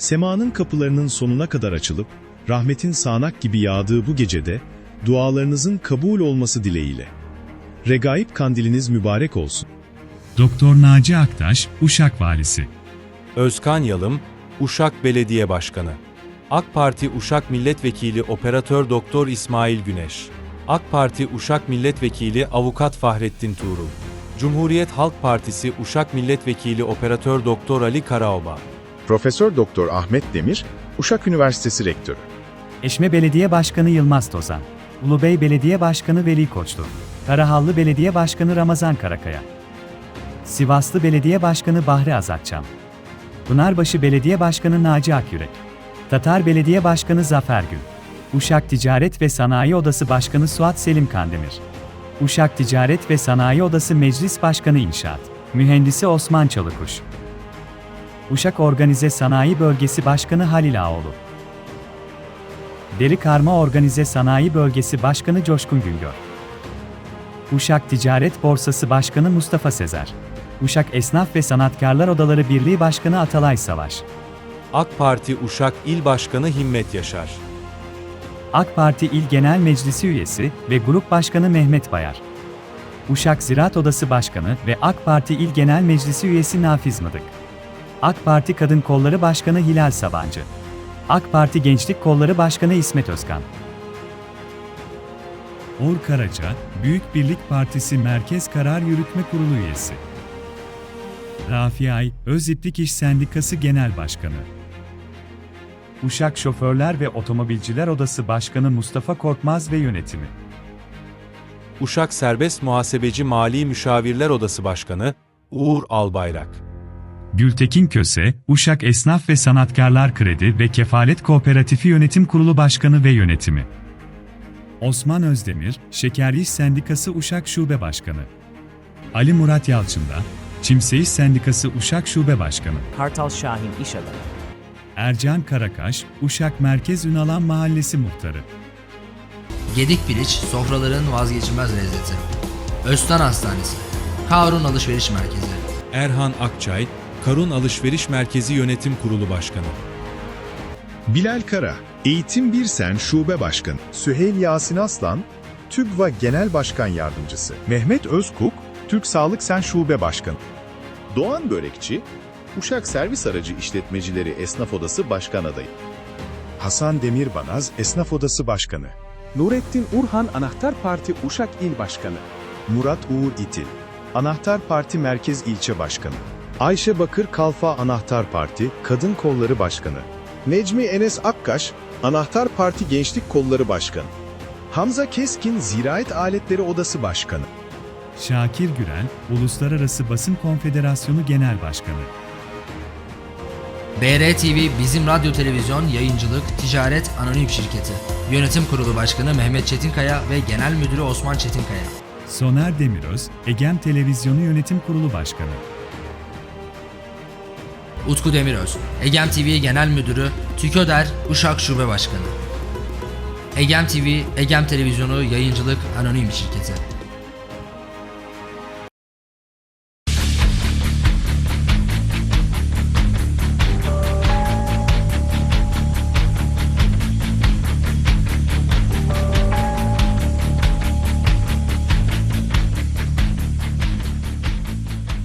Semanın kapılarının sonuna kadar açılıp, rahmetin sağanak gibi yağdığı bu gecede, dualarınızın kabul olması dileğiyle. Regaib kandiliniz mübarek olsun. Doktor Naci Aktaş, Uşak Valisi. Özkan Yalım, Uşak Belediye Başkanı. AK Parti Uşak Milletvekili Operatör Doktor İsmail Güneş. AK Parti Uşak Milletvekili Avukat Fahrettin Tuğrul. Cumhuriyet Halk Partisi Uşak Milletvekili Operatör Doktor Ali Karaoba. Profesör Doktor Ahmet Demir, Uşak Üniversitesi Rektörü. Eşme Belediye Başkanı Yılmaz Tozan, Ulubey Belediye Başkanı Veli Koçlu, Karahallı Belediye Başkanı Ramazan Karakaya, Sivaslı Belediye Başkanı Bahri Azatçam, Pınarbaşı Belediye Başkanı Naci Akyürek, Tatar Belediye Başkanı Zafer Gül, Uşak Ticaret ve Sanayi Odası Başkanı Suat Selim Kandemir, Uşak Ticaret ve Sanayi Odası Meclis Başkanı İnşaat, Mühendisi Osman Çalıkuş, Uşak Organize Sanayi Bölgesi Başkanı Halil Ağoğlu, Deri Karma Organize Sanayi Bölgesi Başkanı Coşkun Güngör. Uşak Ticaret Borsası Başkanı Mustafa Sezer. Uşak Esnaf ve Sanatkarlar Odaları Birliği Başkanı Atalay Savaş. AK Parti Uşak İl Başkanı Himmet Yaşar. AK Parti İl Genel Meclisi üyesi ve Grup Başkanı Mehmet Bayar. Uşak Ziraat Odası Başkanı ve AK Parti İl Genel Meclisi üyesi Nafiz Mıdık. AK Parti Kadın Kolları Başkanı Hilal Sabancı. AK Parti Gençlik Kolları Başkanı İsmet Özkan. Or Karaca, Büyük Birlik Partisi Merkez Karar Yürütme Kurulu üyesi. Rafi Ay, Öziplik İş Sendikası Genel Başkanı. Uşak Şoförler ve Otomobilciler Odası Başkanı Mustafa Korkmaz ve yönetimi. Uşak Serbest Muhasebeci Mali Müşavirler Odası Başkanı Uğur Albayrak. Gültekin Köse, Uşak Esnaf ve Sanatkarlar Kredi ve Kefalet Kooperatifi Yönetim Kurulu Başkanı ve yönetimi. Osman Özdemir, Şeker İş Sendikası Uşak Şube Başkanı. Ali Murat Yalçında, Çimse İş Sendikası Uşak Şube Başkanı. Kartal Şahin İş Adamı. Ercan Karakaş, Uşak Merkez Ünalan Mahallesi Muhtarı. Gedik piliç sofraların vazgeçilmez lezzeti. Öztan Hastanesi. Karun Alışveriş Merkezi. Erhan Akçay, Karun Alışveriş Merkezi Yönetim Kurulu Başkanı. Bilal Kara, Eğitim Birsen Şube Başkanı. Süheyl Yasin Aslan, TÜGVA Genel Başkan Yardımcısı. Mehmet Özkuk, Türk Sağlık Sen Şube Başkanı. Doğan Börekçi, Uşak Servis Aracı İşletmecileri Esnaf Odası Başkan Adayı. Hasan Demirbanaz, Esnaf Odası Başkanı. Nurettin Urhan Anahtar Parti Uşak İl Başkanı. Murat Uğur İtil, Anahtar Parti Merkez İlçe Başkanı. Ayşe Bakır Kalfa Anahtar Parti Kadın Kolları Başkanı. Necmi Enes Akkaş, Anahtar Parti Gençlik Kolları Başkanı. Hamza Keskin Ziraat Aletleri Odası Başkanı. Şakir Gürel, Uluslararası Basın Konfederasyonu Genel Başkanı. BR TV Bizim Radyo Televizyon Yayıncılık Ticaret Anonim Şirketi. Yönetim Kurulu Başkanı Mehmet Çetinkaya ve Genel Müdürü Osman Çetinkaya. Soner Demiröz, Egem Televizyonu Yönetim Kurulu Başkanı. Utku Demiröz. Egem TV Genel Müdürü Tüköder Uşak Şube Başkanı. Egem TV, Egem Televizyonu Yayıncılık Anonim Şirketi.